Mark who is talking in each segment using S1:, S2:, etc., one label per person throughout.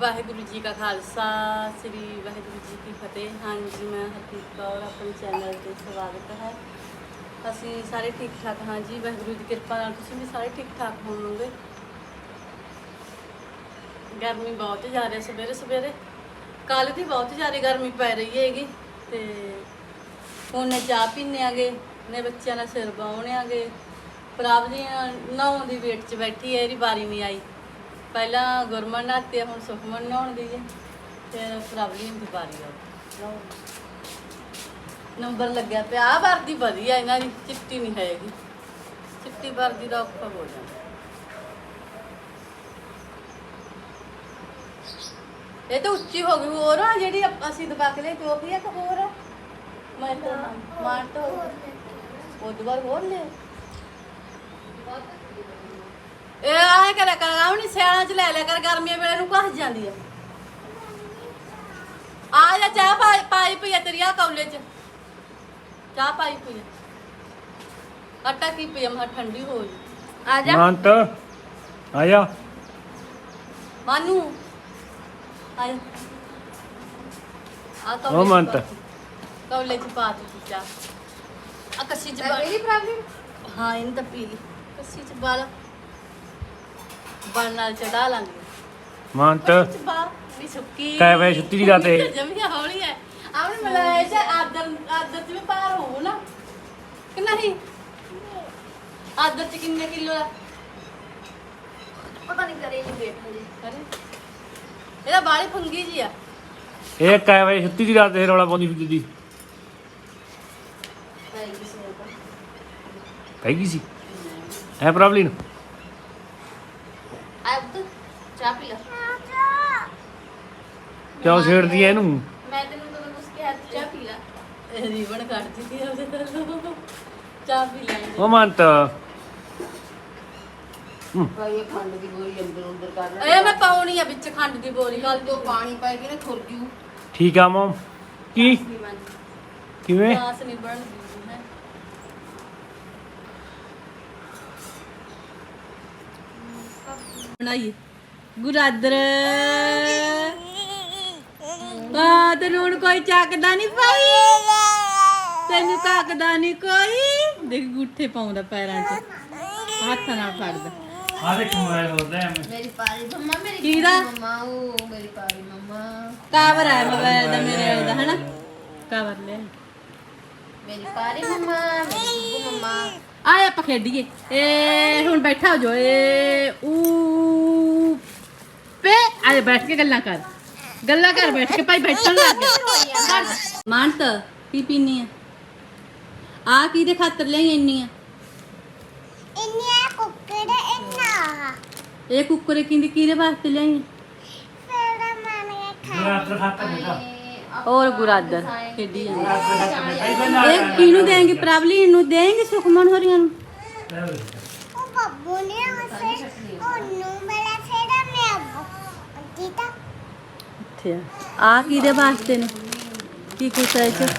S1: ਵਾਹਿਗੁਰੂ ਜੀ ਕਾ ਖਾਲਸਾ, ਸ੍ਰੀ ਵਾਹਿਗੁਰੂ ਜੀ ਕੀ ਫਤਿਹ। ਹਾਂਜੀ, ਮੈਂ ਹਰਪ੍ਰੀਤ ਕੌਰ, ਆਪਣੇ ਚੈਨਲ ਤੇ ਸਵਾਗਤ ਹੈ। ਅਸੀਂ ਸਾਰੇ ਠੀਕ ਠਾਕ ਹਾਂ ਜੀ, ਵਾਹਿਗੁਰੂ ਦੀ ਕਿਰਪਾ ਨਾਲ ਤੁਸੀਂ ਵੀ ਸਾਰੇ ਠੀਕ ਠਾਕ ਹੋਵੋਗੇ। ਗਰਮੀ ਬਹੁਤ ਜ਼ਿਆਦਾ ਹੈ ਸਵੇਰੇ ਸਵੇਰੇ। ਕੱਲ ਦੀ ਬਹੁਤ ਜ਼ਿਆਦਾ ਗਰਮੀ ਪੈ ਰਹੀ ਹੈਗੀ ਤੇ ਹੁਣ ਨੇ ਚਾਹ ਪੀਣੇ ਆਗੇ ਨੇ ਬੱਚਿਆਂ ਨਾਲ ਸਿਰ ਬਾਉਣੇ ਆਗੇ। ਪ੍ਰਭ ਜੀ ਨਹਾਉਣ ਦੀ ਵੇਟ 'ਚ ਬੈਠੀ ਹੈ, ਇਹਦੀ ਵਾਰੀ ਨਹੀਂ ਆਈ। ਪਹਿਲਾਂ ਗੁਰਮਨ ਨਹਾਤੇ ਹੁਣ ਸੁਖਮਨ ਨਹਾਉਣ ਦੀ ਹੈ ਫਿਰ ਦੀ ਵਾਰੀ ਆ ਨੰਬਰ ਲੱਗਿਆ ਪਿਆ। ਆ ਵਰਦੀ ਵਧੀਆ ਇਹਨਾਂ ਦੀ ਚਿੱਟੀ ਨਹੀਂ ਹੈਗੀ। ਚਿੱਟੀ ਵਰਦੀ ਦਾ ਔਖਾ ਹੋ ਜਾਂਦਾ। ਇਹ ਤਾਂ ਉੱਚੀ ਹੋ ਗਈ ਹੋਰ ਆ ਜਿਹੜੀ ਅਸੀਂ ਦਬਾ ਕੇ ਲਈ ਤੇ ਉਹ ਵੀ ਇੱਕ ਹੋਰ ਮੈਂ ਤਾਂ ਮਾਰ ਤੋਂ ਉਹ ਦੁਬਾਰ ਹੋਰ ਲੈ ਇਹ ਕਰਿਆ ਕਰ ਆਉਣੀ ਸਿਆਲਾਂ ਚ ਲੈ ਲਿਆ ਕਰ ਗਰਮੀਆਂ ਵੇਲੇ ਨੂੰ ਘਸ ਜਾਂਦੀ ਆ। ਆ ਜਾ ਚਾਹ ਪਾਈ ਪਾਈ ਪਈ ਆ ਤੇਰੀ ਆ ਕੌਲੇ ਚ। ਚਾਹ ਪਾਈ ਪਈ ਆ। ਆਟਾ ਕੀ ਪਈ ਮੈਂ ਠੰਡੀ ਹੋ ਜੀ ਆ ਜਾ।
S2: ਮੰਤ ਆਇਆ
S1: ਮਾਨੂ। ਆ ਜਾ। ਆ
S2: ਉਹ ਮੰਤ।
S1: ਕੌਲੇ ਚ ਪਾ ਦਿੱਤੀ ਚਾਹ। ਆ ਕੱਸੀ ਚ ਪਾ
S3: ਮੇਰੀ ਪ੍ਰੋਬਲਮ
S1: ਹਾਂ ਇਹਨੂੰ ਤਾਂ ਪੀ ਲਈ। ਕੱਸੀ ਚ ਬਾਲ ਬਣ ਨਾਲ ਚੜਾ ਲਾਂਗੇ।
S2: ਮੰਤ
S1: ਕੱਸੀ ਚ ਬਾਲ ਵੀ ਸੁੱਕੀ।
S2: ਕਾਹੇ ਵਜੇ ਸੁੱਤੀ ਦੀ ਰਾਤ ਇਹ?
S1: ਜਮੀਆ ਹੌਲੀ ਹੈ ਆਵੇਂ ਮਲਾਇਆ ਜੇ ਆਦਰ ਆਦਰ ਚ ਵੀ ਪਾਰ ਹੋਊ ਨਾ। ਕਿ ਨਹੀਂ? ਆਦਰ ਚ ਕਿੰਨੇ ਕਿਲੋ ਦਾ
S3: ਪਤਾ ਨਹੀਂ ਕਰੇ ਜੀ ਵੇਟ ਹਜੇ
S1: ਕਰੇ। ਇਹਦਾ ਬਾਲੀ ਫੰਗੀ ਜੀ ਆ।
S2: ਇਹ ਕਾਹੇ ਵਜੇ ਸੁੱਤੀ ਦੀ ਰਾਤ ਇਹ ਰੌਲਾ ਪਾਉਂਦੀ ਫਿਰਦੀ ਦੀ।
S3: ਹੈ ਤਾਂ।
S2: ਪੈ ਗਈ ਸੀ। ਹੈ ਪ੍ਰੋਬਲਮ
S3: ਚਾਹ ਪੀ ਲੈ।
S2: ਕਿਉਂ ਛੇੜਦੀ ਐ ਇਹਨੂੰ?
S3: ਮੈਂ ਤੈਨੂੰ ਕਦੋਂ ਕੁਝ ਕਿਹਾ ਤੂੰ ਚਾਹ ਪੀ ਲੈ।
S1: ਇਹ ਰੀਵਨ ਕੱਢ ਦਿੱਤੀ ਉਹਦੇ ਤੋਂ ਚਾਹ ਪੀ ਲੈਂਦੇ
S2: ਉਹ ਮੰਤ
S3: ਭਾਈ ਇਹ ਖੰਡ ਦੀ ਗੋਲੀ ਅੰਦਰ ਅੰਦਰ ਕਰ
S1: ਇਹ ਮੈਂ ਪਾਉਣੀ ਆ ਵਿੱਚ ਖੰਡ ਦੀ ਬੋਰੀ।
S3: ਕੱਲ ਤੋਂ ਪਾਣੀ ਪੈ ਕੇ ਨਾ ਖੁਰ ਜੂ।
S2: ਠੀਕ ਆ ਮਮ। ਕੀ? ਕਿਵੇਂ?
S1: ਨਹੀਂ ਬਣਦੀ ਬਣਾਈਏ। ਗੁਰਾਦਰ। ਆ ਤੈਨੂੰ ਹੁਣ ਕੋਈ ਚੱਕਦਾ ਨਹੀਂ ਭਾਈ। ਤੈਨੂੰ ਕੱਕਦਾ ਨਹੀਂ ਕੋਈ। ਦੇਖ ਗੁੱਠੇ ਪਾਉਂਦਾ ਪੈਰਾਂ 'ਚ। ਹੱਥ ਨਾਲ ਫੜਦਾ।
S2: ਆ ਦੇਖ ਮੋਬਾਈਲ ਹੋਦਾ
S3: ਮੇਰੀ ਪਾਰੀ ਮੰਮਾ ਮੇਰੀ
S1: ਕਿਹਦਾ?
S3: ਪਾਰੀ ਮੰਮਾ ਉਹ ਮੇਰੀ ਪਾਰੀ ਮੰਮਾ।
S1: ਕਵਰ ਹੈ ਮੋਬਾਈਲ ਦਾ ਮੇਰੇ ਵਾਲੇ ਦਾ ਹਨਾ? ਕਵਰ ਲੈ।
S3: ਮੇਰੀ ਪਾਰੀ ਮੰਮਾ ਮੇਰੀ ਗੁੱਗੂ ਮੰਮਾ।
S1: ਆਏ ਆਪਾਂ ਖੇਡੀਏ। ਏ ਹੁਣ ਬੈਠਾ ਹੋ ਜੋ ਏ ਊ ਆਏ ਬੈਠ ਕੇ ਗੱਲਾਂ ਕਰ। ਗੱਲਾਂ ਕਰ ਬੈਠ ਕੇ ਭਾਈ ਬੈਠਣ ਲੱਗ ਗਿਆ ਮਾਨਤ ਕੀ ਪੀਨੀ ਆ? ਆ ਕੀ ਦੇ ਖਾਤਰ ਲਈ ਇੰਨੀ ਆ?
S4: ਇੰਨੀਆਂ ਕੁੱਕੜ ਇੰਨਾ।
S1: ਇਹ ਕੁੱਕਰੇ ਕਿੰਦੀ ਕਿਹਦੇ ਵਾਸਤੇ ਲਈ
S4: ਫਿਰ
S2: ਬੇਟਾ।
S1: ਔਰ ਗੁਰਾਦਰ ਖੇਡੀ ਜਾਂਦੇ। ਇਹ ਕਿਹਨੂੰ ਦੇਂਗੇ ਪ੍ਰਬਲੀ ਨੂੰ ਦੇਂਗੇ ਸੁਖਮਨ ਹੋਰੀਆਂ ਨੂੰ
S4: ਉਹ ਬੱਬੂ ਨੇ ਹੱਸੇ ਉਹਨੂੰ ਬੜਾ ਫੇਰਾ ਮੈਂ ਅੱਬੂ ਦੀਤਾ
S1: ਇੱਥੇ ਆ। ਆ ਕਿਹਦੇ ਵਾਸਤੇ ਨੇ? ਕੀ ਕੁਛ ਹੈ ਇਹ 'ਚ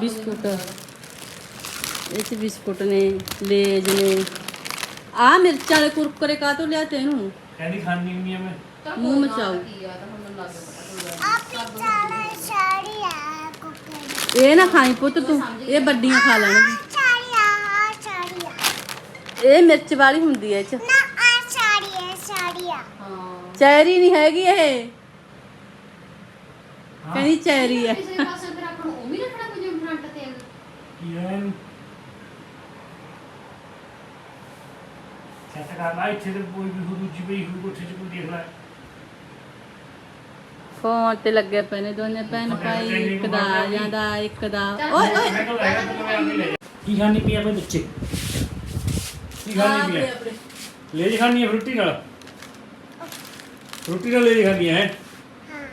S1: ਬਿਸਕੁਟ। ਇਹ 'ਚ ਬਿਸਕੁਟ ਨੇ ਲੇਜ ਨੇ। ਆ ਮਿਰਚਾਂ ਵਾਲੇ ਕੁਰਕਰੇ ਕਾਹਤੋਂ ਲਿਆ ਤੈਨੂੰ
S2: ਕਹਿੰਦੀ ਖਾਣੀ ਨਹੀਂ ਮੈਂ।
S1: ਮੂੰਹ ਮਚਾਓ।
S3: ਆ ਤਾਂ
S4: ਆ ਆ
S1: ਇਹ ਨਾ ਖਾਈ ਪੁੱਤ ਤੂੰ। ਇਹ ਵੱਡੀਆਂ ਖਾ ਲੈਣਗੇ
S4: ਆ ਆ
S1: ਇਹ ਮਿਰਚ ਵਾਲੀ ਹੁੰਦੀ ਹੈ ਇਹ 'ਚ।
S4: ਆ ਆ ਆ
S3: ਹਾਂ।
S1: ਚੈਰੀ ਨਹੀਂ ਹੈਗੀ ਇਹ। ਕਹਿੰਦੀ ਚੈਰੀ ਹੈ।
S3: ਕਿਸੇ ਪਾਸੇ ਫਿਰ ਆਪਾਂ ਨੂੰ ਉਹ ਵੀ ਰੱਖਣਾ ਕੁਝ ਫਰੰਟ ਤੇ
S2: ਕੀ? ਹੈ? ਸੈਟ ਕਰ ਲਾ ਇੱਥੇ ਤੇ ਕੋਈ ਵੀ ਹੋ ਦੂਜੀ ਪਈ ਹੋਈ ਕੋਠੇ ਚ ਕੋਈ ਦੇਖ ਲੈ।
S1: ਫੋਨ ਤੇ ਲੱਗੇ ਪਏ ਨੇ ਦੋਨੇ ਭੈਣ ਭਾਈ ਇੱਕ ਦਾ ਆ ਜਾਂਦਾ ਇੱਕ ਦਾ। ਓਏ ਓਏ।
S2: ਮੈਂ ਤਾਂ ਲੈ ਗਿਆ ਤੂੰ ਮੈਂ ਆਪਣੀ ਲੈ ਜਾ। ਕੀ ਖਾਣੀ ਪਈ ਆਪਣੇ ਬੱਚੇ? ਕੀ ਖਾਣੀ ਪਈ ਹੈ ਲੈ ਜੀ ਖਾਣੀ ਹੈ ਰੋਟੀ ਨਾਲ। ਰੋਟੀ ਨਾਲ ਲੈ ਜੀ ਖਾਣੀ ਹੈ
S4: ਹਾਂ।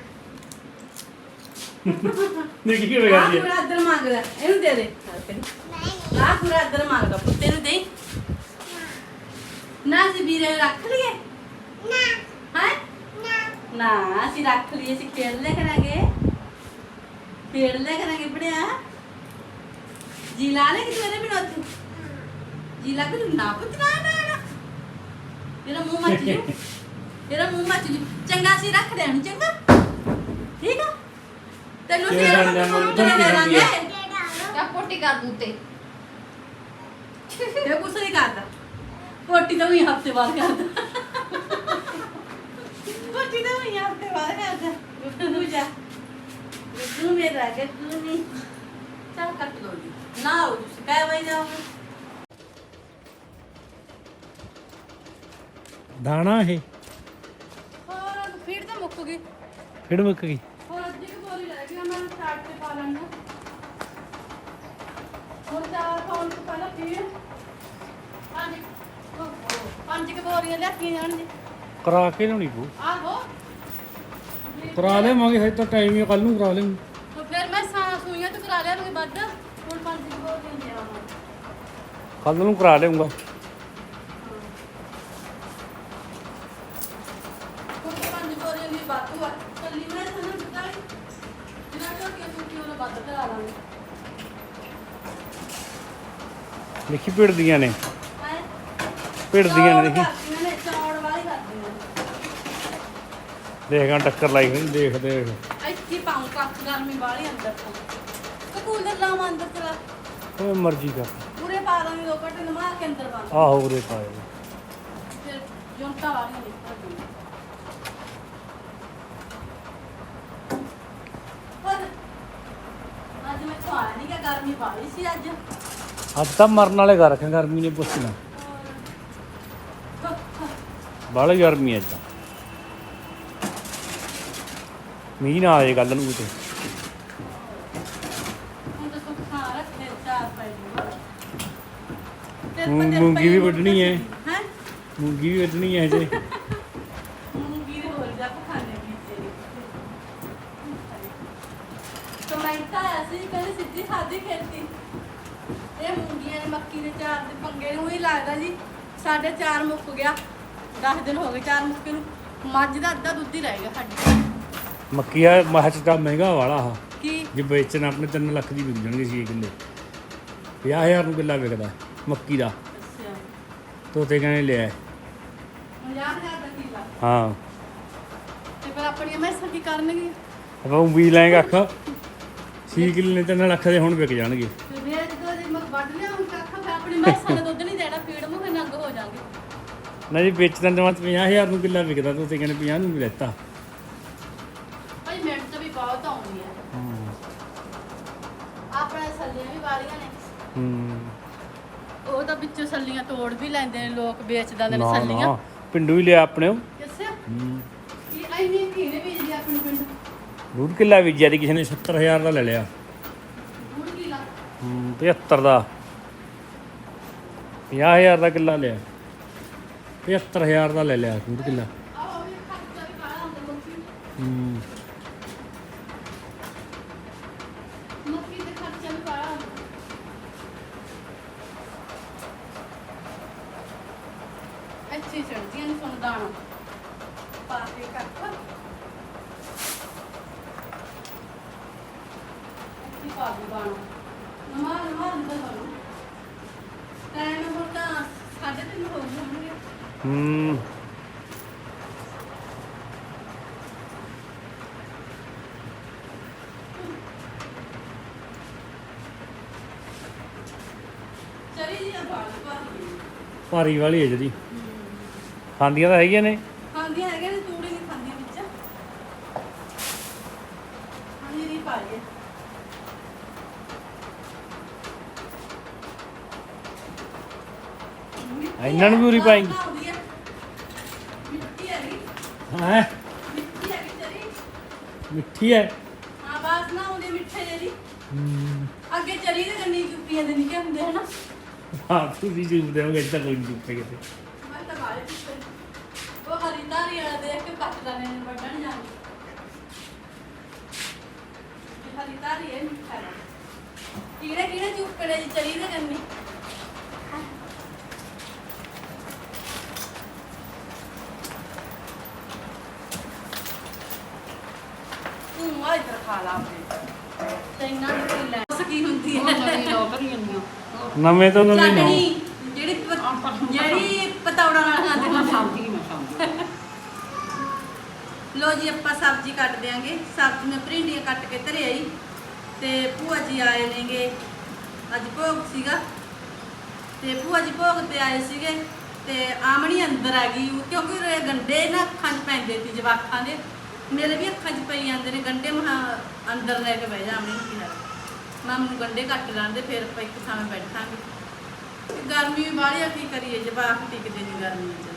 S2: ਨੇ ਕੀ ਕਿਵੇਂ
S1: ਆ
S2: ਕਰਦੀ ਹੈ
S1: ਪੂਰਾ ਅੰਦਰ ਮੰਗਦਾ ਇਹਨੂੰ ਦੇ ਦੇ।
S4: ਨਹੀਂ।
S1: ਆ ਪੂਰਾ ਅੰਦਰ ਮੰਗਦਾ ਪੁੱਤੇ ਨੂੰ ਦੇ। ਨਾ ਸੀ ਵੀਰੇ ਰੱਖ ਲਈਏ?
S4: ਨਾ।
S1: ਹੈ?
S4: ਨਾ।
S1: ਨਾ ਅਸੀਂ ਰੱਖ ਲਈਏ ਅਸੀਂ ਖੇਡ ਲਿਆ ਕਰਾਂਗੇ। ਖੇਡ ਲਿਆ ਕਰਾਂਗੇ ਬੜਿਆ ਜੀ ਲਾ ਲੈ ਕਿ ਤੇਰੇ ਬਿਨਾਂ ਉੱਥੇ। ਜੀ ਲੱਗ ਤੂੰ ਨਾ ਪੁੱਤ ਨਾ ਨਾ ਨਾ ਤੇਰਾ ਮੂੰਹ ਮੱਚ ਜੂ। ਤੇਰਾ ਮੂੰਹ ਮੱਚ ਜੂ। ਚੰਗਾ ਸੀ ਰੱਖ ਦੇ ਨੂੰ ਚੰਗਾ? ਠੀਕ ਆ? ਤੈਨੂੰ
S2: ਤੇਰਾ
S1: ਤੇਰਾ
S2: ਡੰਡਾ
S1: ਮੂੰਹ
S2: ਉੱਧਰ
S1: ਦੇ
S2: ਕੀ ਹੁੰਦੀ
S1: ਦਾਂਗੇ
S2: ਹੈ?
S3: ਕਾ ਪੋਟੀ ਕਰ ਦੂੰ ਤੇ
S1: ਇਹ ਕੁਛ ਨਹੀਂ ਕਰਦਾ। ਪੋਟੀ ਤਾਂ ਵੀ ਹਫ਼ਤੇ ਬਾਅਦ ਕਰਦਾ। ਪੋਟੀ ਤਾਂ ਵੀ ਹਫ਼ਤੇ ਬਾਅਦ ਕਰਦਾ। ਗੁੱਗੂ ਜਾ। ਗੁੱਗੂ ਮੇਰਾ ਗੱਗੂ ਨਹੀਂ। ਚੱਲ ਕੱਟ ਲੋ ਜੀ। ਨਾ ਹੋ ਤੁਸੀਂ ਕਹਿ ਵਈ ਜਾਓਗੇ
S2: ਦਾਣਾ ਇਹ।
S1: ਤਾਂ ਮੁੱਕ ਗਈ।
S2: ਫਿਰ ਮੁੱਕ ਗਈ।
S1: ਹੋਰ ਅੱਧੀ ਕੁ ਬੋਰੀ ਰਹਿ ਗਈ ਆ, ਮੈਂ ਤੇ ਪਾ ਲੈਣਾ ਹੋਰ ਚਾਰ ਪਾਉਣ ਤੋਂ ਪਹਿਲਾਂ ਪੀਣ ਪੰਜ ਓਹੋ, ਪੰਜ ਕੁ ਬੋਰੀਆਂ ਲਿਆਤੀਆਂ ਜਾਣ ਜੀ
S2: ਕਰਾ ਕੇ ਲਿਆਉਣੀ ਪਊ।
S1: ਆਹੋ।
S2: ਕਰਾ ਲਵਾਂਗੇ ਹਜੇ ਤਾਂ ਟਾਈਮ ਹੀ ਕੱਲ ਨੂੰ ਕਰਾ
S1: ਲਵਾਂਗੇ ਤੇ ਫਿਰ ਮੈਂ ਸਾਰਾ ਸੂਈਆਂ ਤੋਂ ਕਰਾ ਲਿਆ
S2: ਕੱਲ ਨੂੰ ਕਰਾ
S1: ਲਵਾਂਗਾ ਚੱਲੀ ਮੈਂ ਤੁਹਾਨੂੰ ਪਤਾ ਹੈ ਜਿਨਾ ਤੋਂ ਕਿ ਤੁਸੀਂ ਉਹਨਾਂ ਬਾਤ ਕਰਾ ਲਾਂਗੇ।
S2: ਦੇਖੀ ਭਿੜਦੀਆਂ ਨੇ।
S1: ਹੈ?
S2: ਭਿੜਦੀਆਂ ਨੇ ਦੇਖੀ।
S1: ਨੇ ਚੌੜ ਵਾਲੀ ਕਰਦੀਆਂ
S2: ਦੇਖਾਂ ਟੱਕਰ ਲਾਈ ਹੋਈ ਦੇਖ ਦੇਖ।
S1: ਇੱਥੇ ਪਾਉਂ ਕੱਖ ਗਰਮੀ ਵਾਲੀ ਅੰਦਰ ਤੋਂ ਤੇ ਕੂਲਰ ਲਾਵਾਂ ਅੰਦਰ ਚਲਾ
S2: ਮਰਜ਼ੀ ਕਰ।
S1: ਪੂਰੇ ਪਾ ਦਾਂਗੇ ਦੋ ਘੱਟ ਨਮਾ ਕੇ ਅੰਦਰ
S2: ਆਹੋ ਉਰੇ ਪਾਏ
S1: ਫਿਰ ਜੁੰਟਾ ਵਾਲੀਆਂ ਨਿਕਲ ਗਈਆਂ ਪਰ ਅੱਜ ਮੈਂ ਖਵਾਇਆ ਨਹੀਂ ਕਿ ਗਰਮੀ ਵਾਲੀ ਸੀ ਅੱਜ।
S2: ਅੱਜ ਤਾਂ ਮਰਨ ਵਾਲੇ ਘਰ ਰੱਖੇ ਗਰਮੀ ਨੇ ਪੁੱਛਣਾ ਬਾਹਲੀ ਗਰਮੀ ਅੱਜ ਤਾਂ। ਮੀਂਹ ਨਾ ਆਏ ਕੱਲ ਨੂੰ ਤੇ।
S1: ਹੁਣ ਤਾਂ ਸੁੱਖ ਖਾ ਰੱਖੇ ਚਾਰ ਪੈ
S2: ਮੂੰ- ਮੂੰਗੀ ਵੀ ਵੱਢਣੀ ਹੈ।
S1: ਹੈ?
S2: ਮੂੰਗੀ ਵੀ ਵੱਢਣੀ ਹੈ ਹਜੇ
S1: ਮੂੰਗੀ ਦੇ ਹੋਰ ਜਾ ਖਾਣੇ ਵਿੱਚ ਟਮਾਟਾ ਅਸੀਂ ਕਹਿੰਦੇ ਸਿੱਧੀ ਸਾਦੀ ਖੇਤੀ। ਇਹ ਮੂੰਗੀਆਂ ਨੇ ਮੱਕੀ ਦੇ ਚਾਰ ਦੇ ਪੰਗੇ ਨੂੰ ਹੀ ਲੱਗਦਾ ਜੀ। ਸਾਡੇ ਚਾਰ ਮੁੱਕ ਗਿਆ। 10 ਦਿਨ ਹੋ ਗਏ ਚਾਰ ਮੁੱਕੇ ਨੂੰ। ਮੱਝ ਦਾ ਅੱਧਾ ਦੁੱਧ ਹੀ ਰਹਿ ਗਿਆ ਸਾਡੇ।
S2: ਮੱਕੀ ਆ ਮੱਝ ਤਾਂ ਮਹਿੰਗਾ ਵਾਲਾ ਆ।
S1: ਕੀ?
S2: ਜੇ ਵੇਚਣ ਆਪਣੇ 3 ਲੱਖ ਦੀ ਵਿਕ ਜਾਣਗੇ 6 ਕਿੱਲੇ। 50000 ਨੂੰ ਕਿੱਲਾ ਵਿਕਦਾ ਮੱਕੀ ਦਾ।
S1: ਅੱਛਾ।
S2: ਤੋਤੇ ਕਹਿੰਦੇ ਲਿਆ।
S1: 50000 ਦਾ ਕਿੱਲਾ।
S2: ਹਾਂ।
S1: ਤੇ ਫਿਰ ਆਪਣੀਆਂ ਮੈਸਾਂ ਕੀ ਕਰਨਗੀਆਂ?
S2: ਆਪਾਂ ਉਮੀਦ ਲਾਏਗਾ ਅੱਖ। 6 ਕਿੱਲੇ 3 ਲੱਖ ਦੇ ਹੁਣ ਵਿਕ ਜਾਣਗੇ।
S1: ਤੇ ਫਿਰ ਜਦੋਂ ਜੇ ਮੈਂ ਵੱਢ ਲਿਆ ਹੁਣ ਕੱਖ ਫਿਰ ਆਪਣੀ ਮੈਸਾਂ ਦਾ ਦੁੱਧ ਨਹੀਂ ਦੇਣਾ ਫੀਡ ਨੂੰ ਫਿਰ ਨੰਗ ਹੋ ਜਾਣਗੇ।
S2: ਨਾ ਜੀ ਵੇਚਣ ਦੇ ਮਤ 50000 ਨੂੰ ਕਿੱਲਾ ਵਿਕਦਾ ਤੋਤੇ ਕਹਿੰਦੇ 50 ਨੂੰ ਵੀ ਲੈਤਾ।
S1: ਭਾਈ ਮਿਹਨਤ ਵੀ ਬਹੁਤ ਆਉਂਦੀ ਹੈ। ਆਪਣੇ ਸੱਲੀਆਂ ਵੀ ਵਾਲੀਆਂ ਨੇ।
S2: ਹੂੰ।
S1: ਉਹ ਤਾਂ ਵਿੱਚੋਂ ਸੱਲੀਆਂ ਤੋੜ ਵੀ ਲੈਂਦੇ ਨੇ ਲੋਕ ਵੇਚ ਦਿੰਦੇ ਨੇ
S2: ਨਾ।
S1: ਸੱਲੀਆਂ।
S2: ਨਾ ਪਿੰਡੂ ਹੀ ਲਿਆ ਆਪਣੇ
S1: ਕਿੱਸੇ
S2: ਹੂੰ।
S1: ਕੀ ਐਨੀ ਕਿਹਨੇ ਬੀਜਦੀ ਆਪਣੇ ਪਿੰਡ
S2: ਦੂਰ ਕਿੱਲਾ ਵੀ ਜ਼ਿਆਦਾ ਕਿਸੇ ਨੇ 70000 ਦਾ ਲੈ ਲਿਆ।
S1: ਗੁੜ ਕੀ ਲਾ
S2: ਹੂੰ 75 ਦਾ। 50000 ਦਾ ਕਿੱਲਾ ਲਿਆ। 75000 ਦਾ ਲੈ ਲਿਆ ਦੂਰ ਕਿੱਲਾ। ਹੂੰ।
S1: ਅੱਛੀ ਚੜਦੀਆਂ ਨੇ ਸੁਣ ਦਾਣਾ। ਪਾ ਕੇ ਕੱਖ ਅੱਛੀ ਪਾ ਦੀ ਦਾਣਾ ਨਮਾ ਨਮਾ ਅੰਦਰ ਹੋ ਟਾਈਮ ਹੁਣ ਤਾਂ ਸਾਢੇ ਤਿੰਨ ਹੋ ਗਏ ਹੋਣਗੇ
S2: ਹੂੰ।
S1: ਚਲੀ ਜੀ ਆ ਬਾਲ ਪਾ
S2: ਭਾਰੀ ਵਾਲੀ ਹੈ ਜਿਹੜੀ। ਖਾਂਦੀਆਂ ਤਾਂ ਹੈਗੀਆਂ ਨੇ
S1: ਖਾਂਦੀਆਂ ਹੈਗੇ ਨੇ ਤੂੜੀ ਨਹੀਂ ਖਾਂਦੀਆਂ ਵਿੱਚ ਹਾਂਜੀ ਨਹੀਂ ਪਾਈਏ
S2: ਇਹਨਾਂ ਨੂੰ ਵੀ ਉਰੀ ਪਾਏਂਗੀ।
S1: ਹੈਗੀ
S2: ਹੈ?
S1: ਹੈਗੀ
S2: ਮਿੱਠੀ ਹੈ।
S1: ਹਾਂ ਬਾਸ ਨਾ ਉਹਦੇ ਮਿੱਠੇ ਜਿਹੜੀ ਅੱਗੇ ਚਰੀ ਦੇ ਗੰਨੀ ਚੁੱਪੀਆਂ ਦੇ ਨਿੱਕੇ ਹੁੰਦੇ ਹਨਾ?
S2: ਹਾਂ ਤੁਸੀਂ ਜੂਬ ਦੇਵੋਗੇ ਇੱਦਾਂ ਕੋਈ ਨਹੀਂ ਚੁੱਪੇ ਕਿਤੇ।
S1: ਮੈਂ ਤਾਂ ਬਾਰੇ ਪਿੱਛੇ ਉਹ ਹਰੀਦਾਰੀ ਵਾਲਾ ਦੇਖ ਕੇ ਕੱਟ ਲੈਣੇ ਨੇ ਵੱਢਣ ਜਾਂਦੇ ਹਰੀਦਾਰੀ ਹੈ ਮਿੱਠਾ ਹੈ। ਕਿਹੜੇ ਕਿਹੜੇ ਚੁੱਪੜੇ ਚਰੀ ਦੇ ਗੰਨੀ ਤੂੰ ਆ ਇਧਰ ਖਾ ਲਾ ਆਪਣੇ। ਤੇ ਇੰਨਾ ਨਹੀਂ ਲੈ ਸਕੀ ਹੁੰਦੀ ਹੈ?
S3: ਨਵੀਂ
S2: ਤੋਂ ਨਵੇਂ ਨੌ।
S1: ਚਟਣੀ ਜਿਹੜੀ ਪ- ਜਿਹੜੀ ਪਤੌੜਾ ਨਾਲ ਖਾਂਦੇ ਹੁੰਦੇ ਲੋ ਜੀ ਆਪਾਂ ਸਬਜ਼ੀ ਕੱਟ ਦਿਆਂਗੇ। ਸਬਜ਼ੀ ਮੈਂ ਭਿੰਡੀਆਂ ਕੱਟ ਕੇ ਧਰੇ ਆਈ। ਤੇ ਭੂਆ ਜੀ ਆਏ ਨੇਗੇ। ਅੱਜ ਭੋਗ ਸੀਗਾ। ਤੇ ਭੂਆ ਜੀ ਭੋਗ ਤੇ ਆਏ ਸੀਗੇ। ਤੇ ਆਮਣੀ ਅੰਦਰ ਆ ਗਈ। ਕਿਉਂਕਿ ਇਹ ਗੰਡੇ ਨਾ ਅੱਖਾਂ 'ਚ ਪੈਂਦੇ ਸੀ ਜਵਾਕਾਂ ਦੇ। ਮੇਰੇ ਵੀ ਅੱਖਾਂ 'ਚ ਪਈ ਜਾਂਦੇ ਨੇ ਗੰਡੇ ਮਹਾ ਅੰਦਰ ਲੈ ਕੇ ਬਹਿ ਜਾ ਆਮਣੀ ਨੂੰ ਕਿਹਾ ਮੈਂ ਮੈਨੂੰ ਗੰਡੇ ਕੱਟ ਲਾਂਦੇ ਫਿਰ ਆਪਾਂ ਇੱਕ ਥਾਂ ਬੈਠਾਂਗੇ। ਤੇ ਗਰਮੀ ਵੀ ਬਾਹਲੀ ਆ ਕੀ ਕਰੀਏ ਜਵਾਕ ਟਿਕਦੇ ਨਹੀਂ ਗਰਮੀ 'ਚ।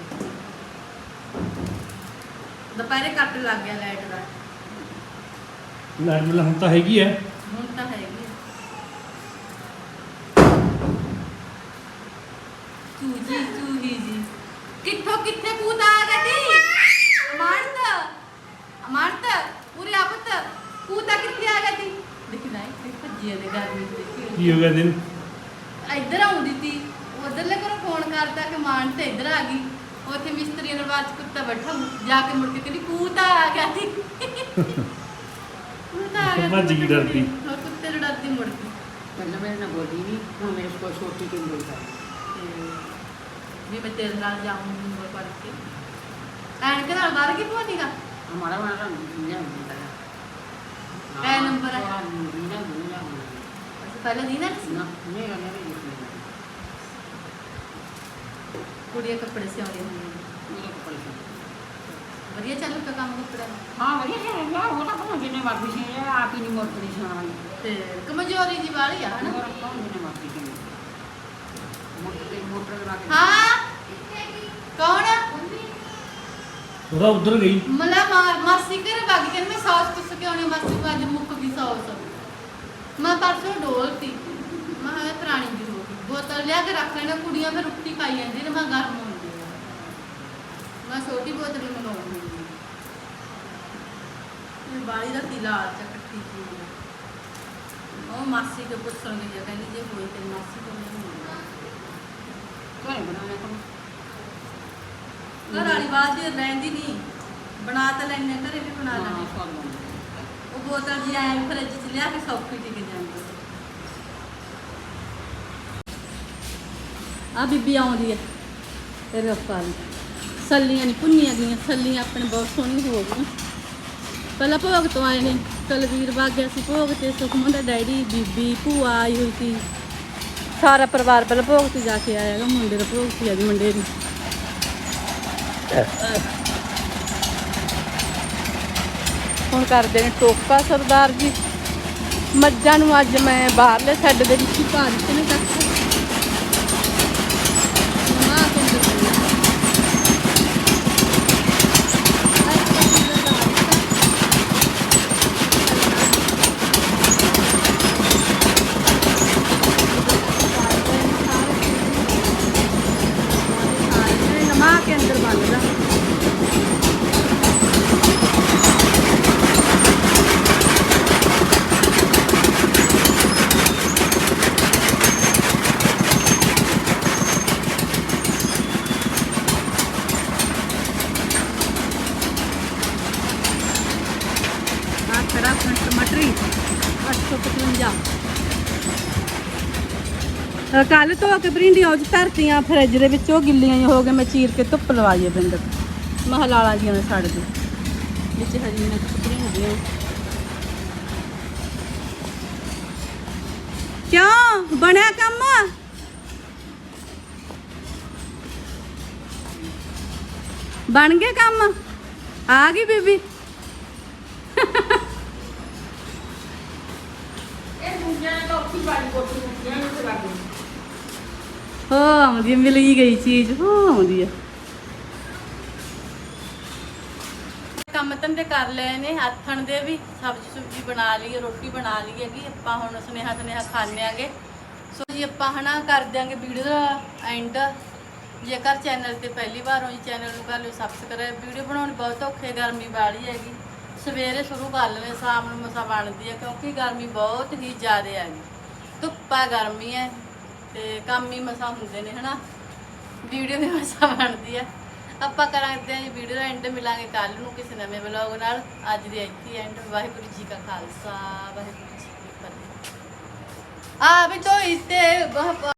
S1: ਦੁਪਹਿਰੇ ਕੱਟ ਲੱਗ ਗਿਆ ਲਾਈਟ ਦਾ।
S2: ਲਾਈਟ ਬਿੱਲ ਹੁਣ ਤਾਂ ਹੈਗੀ ਹੈ
S1: ਹੁਣ ਤਾਂ ਹੈਗੀ ਆ। ਤੂੰ ਜੀ ਤੂੰ ਹੀ ਜੀ। ਕਿੱਥੋਂ ਕਿੱਥੇ ਕੂਦ ਆ ਗਈ ਅਮਾਨਤ ਅਮਾਨਤ ਪੂਰੇ ਆਪਤ ਕੂਦਾ ਕਿੱਥੇ ਆ ਗਈ ਦੇਖਣਾ ਹੈ ਭੱਜੀ ਦੇ ਗਰਮੀ ਦੇਖੀ
S2: ਕੀ ਹੋ ਗਿਆ ਦਿਨ?
S1: ਇੱਧਰ ਆਉਂਦੀ ਤੀ। ਉਧਰਲੇ ਕੋਲ ਫੋਨ ਕਰਦਾ ਕਿ ਮਾਨ ਤੇ ਇੱਧਰ ਆ ਗਈ। ਉੱਥੇ ਮਿਸਤਰੀ ਨੇ ਬਾਅਦ 'ਚ ਕੁੱਤਾ ਬੈਠਾ ਜਾ ਕੇ ਮੁੜ ਕੇ ਕਹਿੰਦੀ ਕੂਤਾ ਆ ਗਿਆ ਸੀ ਕੂਤਾ ਆ ਗਿਆ ਸੀ।
S2: ਭੱਜ ਗਈ ਡਰਦੀ।
S1: ਹੋਰ ਕੁੱਤੇ ਨੂੰ ਡਰਦੀ ਮੁੜ ਗਈ
S3: ਪਹਿਲਾਂ ਮੇਰੇ ਨਾਲ ਬੋਲੀ ਨਹੀਂ ਹੁਣ ਮੇਰੇ ਕੋਲ ਛੋਟੀ ਕਿਉਂ ਬੋਲਦਾ
S1: ਤੇ ਵੀ ਮੈਂ ਤੇਰੇ ਨਾਲ ਜਾਊਂਗੀ ਨੰਬਰ ਪੜ ਕੇ। ਐਨਕ ਨਾਲ ਬਾਹਰ ਕੀ ਪਹੁੰਚੀ ਗਾ
S3: ਹਮਾਰਾ ਵਾਲਾ ਨਹੀਂ ਹੁੰਦਾ
S1: ਇਹ ਨੰਬਰ ਹੈ?
S3: ਨਾ ਨਾ
S1: ਪਹਿਲਾਂ ਦੀ ਨਾ
S3: ਨਾ ਮੇਰਾ ਮੇਰਾ ਇਹ
S1: ਕੁੜੀਆਂ ਕੱਪੜੇ ਸਿਉਂਦੀਆਂ ਹੁੰਦੀਆਂ
S3: ਮੇਰਾ ਕੋਲ
S1: ਵਧੀਆ ਕੰਮ ਕੱਪੜਾ।
S3: ਹਾਂ ਵਧੀਆ ਹੈ ਯਾਰ ਉਹ ਤਾਂ ਕੋਈ ਜਿੰਨੇ ਮਰਜ਼ੀ ਸੀ ਇਹ ਆਪ ਹੀ ਨਹੀਂ ਮੋੜ ਕਰੀ ਸੁਣਾ
S1: ਤੇ ਕਮਜ਼ੋਰੀ ਦੀ ਵਾਲੀ ਆ ਹਨਾ
S3: ਹੋਰ ਕੌਣ ਜਿੰਨੇ ਮਰਜ਼ੀ ਸੀ ਮੋਟਰ ਤੇ ਮੋਟਰ ਲਗਾ ਕੇ
S1: ਹਾਂ ਕੌਣ
S2: ਉਹਦਾ ਉਧਰ ਗਈ
S1: ਮਲਾ ਮਾਸੀ ਘਰ ਵਗ ਕੇ ਮੈਂ ਸੌਸ ਕੁਸ ਕਿਉਂ ਨਹੀਂ ਮਾਸੀ ਨੂੰ ਅੱਜ ਮੁੱਕ ਗਈ ਸੌਸ ਮੈਂ ਪਰਸੋਂ ਡੋਲਤੀ ਮੈਂ ਕਿਹਾ ਇਹ ਪੁਰਾਣੀ ਦੀ ਹੋ ਗਈ ਬੋਤਲ ਲਿਆ ਕੇ ਰੱਖ ਲੈਣਾ ਕੁੜੀਆਂ ਫਿਰ ਰੋਟੀ ਖਾਈ ਜਾਂਦੀ ਨੇ ਮੈਂ ਗਰਮ ਹੁੰਦੀ ਆ। ਮੈਂ ਛੋਟੀ ਬੋਤਲ ਹੀ ਮੰਗਾਉਂਦੀ ਇਹ ਬਾਲੀ ਦਾ ਕੀ ਲਾਲ ਚ ਇਕੱਠੀ ਚੀਜ਼ ਆ। ਉਹ ਮਾਸੀ ਕੇ ਪੁੱਛਣ ਗਈ ਆ, ਕਹਿੰਦੀ ਜੇ ਹੋਈ ਤੇ ਮਾਸੀ ਕੋਲ ਨਹੀਂ
S3: ਕੋਈ ਬਣਾਉਣਾ ਕੋਈ
S1: ਘਰ ਵਾਲੀ ਬਾਤ ਹੀ ਰਹਿੰਦੀ ਨਹੀਂ। ਬਣਾ ਤਾਂ ਲੈਣੇ ਘਰੇ ਵੀ ਬਣਾ ਲੈਣੇ ਉਹ ਬੋਤਲ ਜੀ ਐ ਫਰਿੱਜ 'ਚ ਲਿਆ ਕੇ ਸੌਖੀ ਟਿਕ ਜਾਂਦੀ ਆ ਬੀਬੀ ਆਉਂਦੀ ਹੈ ਤੇਰੇ ਉੱਪਰ ਸੱਲੀਆਂ ਨਹੀਂ ਭੁੰਨੀਆਂ ਗਈਆਂ, ਸੱਲੀਆਂ ਆਪਣੇ ਬਹੁਤ ਸੋਹਣੀ ਹੋ ਗਈਆਂ। ਪਹਿਲਾਂ ਭੋਗ ਤੋਂ ਆਏ ਨੇ ਕਲਵੀਰ ਵਗ ਗਿਆ ਸੀ, ਭੋਗ ਤੇ ਸੁਖਮਨ ਦਾ ਡੈਡੀ ਬੀਬੀ ਭੂਆ ਆਈ ਹੋਈ ਸੀ ਸਾਰਾ ਪਰਿਵਾਰ, ਪਹਿਲਾਂ ਭੋਗ ਤੇ ਜਾ ਕੇ ਆਇਆ ਗਾ ਮੁੰਡੇ ਦਾ ਭੋਗ ਸੀ ਅੱਜ, ਮੁੰਡੇ ਦੀ ਹੁਣ ਕਰਦੇ ਨੇ ਟੋਕਾ ਸਰਦਾਰ ਜੀ। ਮੱਝਾਂ ਨੂੰ ਅੱਜ ਮੈਂ ਬਾਹਰਲੇ ਸੈੱਡ ਦੇ ਵਿੱਚ ਹੀ ਪਾ ਦਿੱਤੇ ਨੇ ਕੱਖ ਨਮਾ ਕੇ ਅੰਦਰ ਪਾਉਣਾ। ਅੱਜ ਕੱਲ੍ਹ ਦੀ ਸਰਦਾਰ ਤਾਂ ਨਮਾ ਕੇ ਅੰਦਰ ਬੰਨਦਾ ਆ ਖੜਾ ਆਪਣਾ ਟਮਾਟਰੀ 855 ਕੱਲ ਧੋ ਕੇ ਭਿੰਡੀਆਂ ਉਹ 'ਚ ਧਰਤੀਆਂ ਫਰਿੱਜ ਦੇ ਵਿੱਚ, ਉਹ ਗਿੱਲੀਆਂ ਹੀ ਹੋ ਗਏ ਮੈਂ ਚੀਰ ਕੇ ਧੁੱਪ ਲਵਾਈਏ ਬਿੰਦ ਮਹਲਾਲਾ ਜੀਆਂ ਨੇ ਸੜ ਗਈ ਵਿੱਚ ਹਰੀ ਮਿਰਚ ਭਿੰਡੀਆਂ ਕਿਉਂ? ਬਣਿਆ ਕੰਮ? ਬਣ ਗਿਆ ਕੰਮ? ਆ ਗਈ ਬੀਬੀ
S3: ਇਹ ਮੁੰਡਿਆਂ ਨੇ ਤਾਂ ਉੱਥੀ ਬਾੜੀ ਕੋਠੀ ਮੁੰਡਿਆਂ ਨੂੰ ਤੇ ਲੱਗ ਗਈ
S1: ਹੋ ਆਉਂਦੀ ਮਿਲ ਹੀ ਗਈ ਚੀਜ਼। ਹੋ ਆਉਂਦੀ ਆ ਕੰਮ ਧੰਦੇ ਕਰ ਲਏ ਨੇ, ਆਥਣ ਦੇ ਵੀ, ਸਬਜ਼ੀ ਸੁਬਜੀ ਬਣਾ ਲਈ ਰੋਟੀ ਬਣਾ ਲਈ ਹੈਗੀ ਆਪਾਂ ਹੁਣ ਸੁਨੇਹਾ ਸੁਨੇਹਾ ਖਾਣੇ ਆਗੇ। ਸੋ ਜੀ ਆਪਾਂ ਹਨਾ ਕਰ ਦਿਆਂਗੇ ਵੀਡੀਓ ਦਾ ਐਂਡ। ਜੇਕਰ ਚੈਨਲ ਤੇ ਪਹਿਲੀ ਵਾਰ ਹੋ ਜੀ, ਚੈਨਲ ਨੂੰ ਕਰ ਲਿਓ ਸਬਸਕ੍ਰਾਈਬ ਵੀਡੀਓ ਬਣਾਉਣੀ ਬਹੁਤ ਔਖੇ ਗਰਮੀ ਵਾਲੀ ਹੈਗੀ। ਸਵੇਰੇ ਸ਼ੁਰੂ ਕਰ ਲਵੇ ਸ਼ਾਮ ਨੂੰ ਮਸਾ ਬਣਦੀ ਹੈ ਕਿਉਂਕਿ ਗਰਮੀ ਬਹੁਤ ਹੀ ਜ਼ਿਆਦਾ ਹੈਗੀ। ਧੁੱਪਾ ਗਰਮੀ ਹੈ ਤੇ ਕੰਮ ਹੀ ਮਸਾ ਹੁੰਦੇ ਨੇ, ਹਨਾ? ਵੀਡੀਓ ਵੀ ਮਸਾ ਬਣਦੀ ਹੈ ਆਪਾਂ ਕਰਾਂਗੇ ਜੀ ਵੀਡੀਓ ਦਾ ਐਂਡ ਮਿਲਾਂਗੇ ਕੱਲ ਨੂੰ ਕਿਸੇ ਨਵੇਂ ਵਲੌਗ ਨਾਲ। ਅੱਜ ਦੀ ਇੱਥੇ ਐਂਡ ਵਾਹਿਗੁਰੂ ਜੀ ਕਾ ਖਾਲਸਾ, ਵਾਹਿਗੁਰੂ ਜੀ ਕੀ ਫਤਿਹ। ਆ ਵੀ ਤੋਂ ਇਤੇ